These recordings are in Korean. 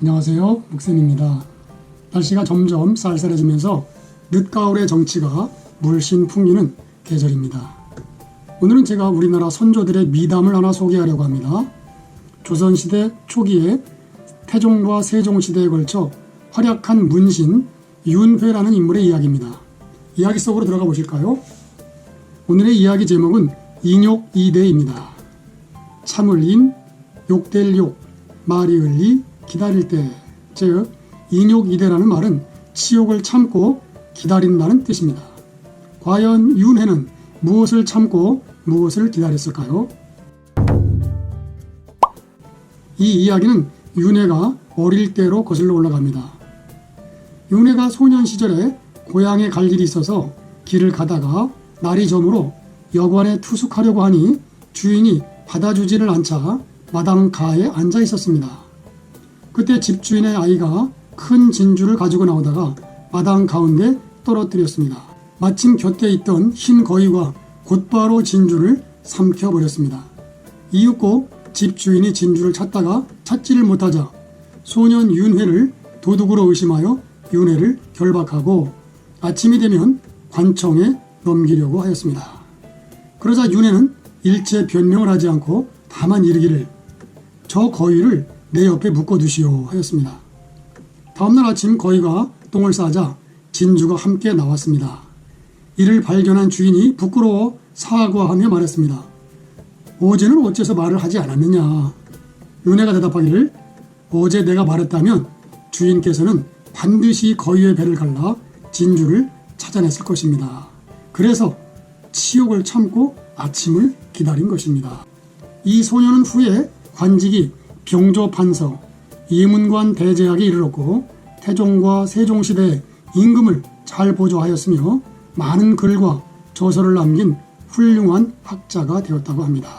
안녕하세요. 목쌤입니다. 날씨가 점점 쌀쌀해지면서 늦가을의 정치가 물씬 풍기는 계절입니다. 오늘은 제가 우리나라 선조들의 미담을 하나 소개하려고 합니다. 조선시대 초기에 태종과 세종시대에 걸쳐 활약한 문신 윤회라는 인물의 이야기입니다. 이야기 속으로 들어가 보실까요? 오늘의 이야기 제목은 인욕 이대입니다. 참을 인, 욕될 욕, 말이 흘리, 기다릴 때, 즉 인욕이대라는 말은 치욕을 참고 기다린다는 뜻입니다. 과연 윤회는 무엇을 참고 무엇을 기다렸을까요? 이 이야기는 윤회가 어릴 때로 거슬러 올라갑니다. 윤회가 소년 시절에 고향에 갈 일이 있어서 길을 가다가 날이 저물어 여관에 투숙하려고 하니 주인이 받아주지를 않자 마당 가에 앉아 있었습니다. 그때 집주인의 아이가 큰 진주를 가지고 나오다가 마당 가운데 떨어뜨렸습니다. 마침 곁에 있던 흰 거위가 곧바로 진주를 삼켜버렸습니다. 이윽고 집주인이 진주를 찾다가 찾지를 못하자 소년 윤회를 도둑으로 의심하여 윤회를 결박하고 아침이 되면 관청에 넘기려고 하였습니다. 그러자 윤회는 일체 변명을 하지 않고 다만 이르기를 저 거위를 내 옆에 묶어두시오 하였습니다. 다음날 아침 거위가 똥을 싸자 진주가 함께 나왔습니다. 이를 발견한 주인이 부끄러워 사과하며 말했습니다. 어제는 어째서 말을 하지 않았느냐? 윤회가 대답하기를 어제 내가 말했다면 주인께서는 반드시 거위의 배를 갈라 진주를 찾아냈을 것입니다. 그래서 치욕을 참고 아침을 기다린 것입니다. 이 소년은 후에 관직이 병조 판서, 예문관 대제학에 이르렀고 태종과 세종 시대의 임금을 잘 보조하였으며 많은 글과 저서를 남긴 훌륭한 학자가 되었다고 합니다.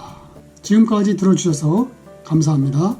지금까지 들어주셔서 감사합니다.